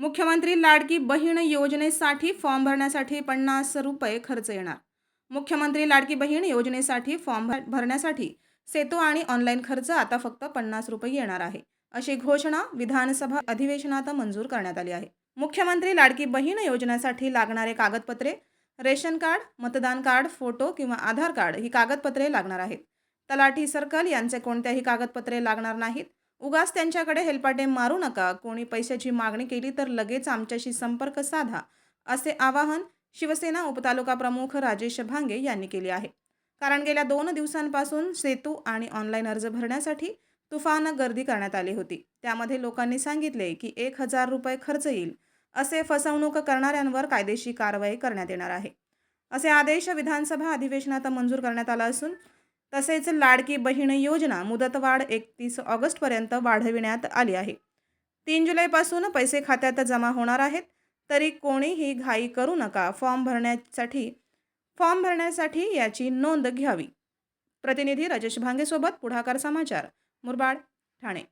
मुख्यमंत्री लाडकी बहीण योजनेसाठी फॉर्म भरण्यासाठी पन्नास रुपये खर्च येणार. मुख्यमंत्री लाडकी बहीण योजनेसाठी फॉर्म भरण्यासाठी सेतू आणि ऑनलाईन खर्च आता फक्त पन्नास रुपये येणार आहे. अशी घोषणा विधानसभा अधिवेशनात मंजूर करण्यात आली आहे. मुख्यमंत्री लाडकी बहीण योजनेसाठी लागणारे कागदपत्रे रेशन कार्ड मतदान कार्ड फोटो किंवा आधार कार्ड ही कागदपत्रे लागणार आहेत. तलाठी सर्कल यांचे कोणत्याही कागदपत्रे लागणार नाहीत. उगाच त्यांच्याकडे हेलपाटे मारू नका. कोणी पैशाची मागणी केली तर लगेच आमच्याशी संपर्क साधा असे आवाहन शिवसेना उपतालुका प्रमुख राजेश भांगे यांनी केले आहे. कारण गेल्या दोन दिवसांपासून सेतू आणि ऑनलाईन अर्ज भरण्यासाठी तुफान गर्दी करण्यात आली होती. त्यामध्ये लोकांनी सांगितले की एक हजार रुपये खर्च येईल असे फसवणूक करणाऱ्यांवर कायदेशीर कारवाई करण्यात येणार आहे. असे आदेश विधानसभा अधिवेशनात मंजूर करण्यात आला असून तसेच लाडकी बहीण योजना मुदतवाढ एकतीस ऑगस्टपर्यंत वाढविण्यात आली आहे. तीन जुलैपासून पैसे खात्यात जमा होणार आहेत तरी कोणीही घाई करू नका. फॉर्म भरण्यासाठी फॉर्म भरण्यासाठी याची नोंद घ्यावी. प्रतिनिधी राजेश भांगेसोबत पुढाकार समाचार मुरबाड ठाणे.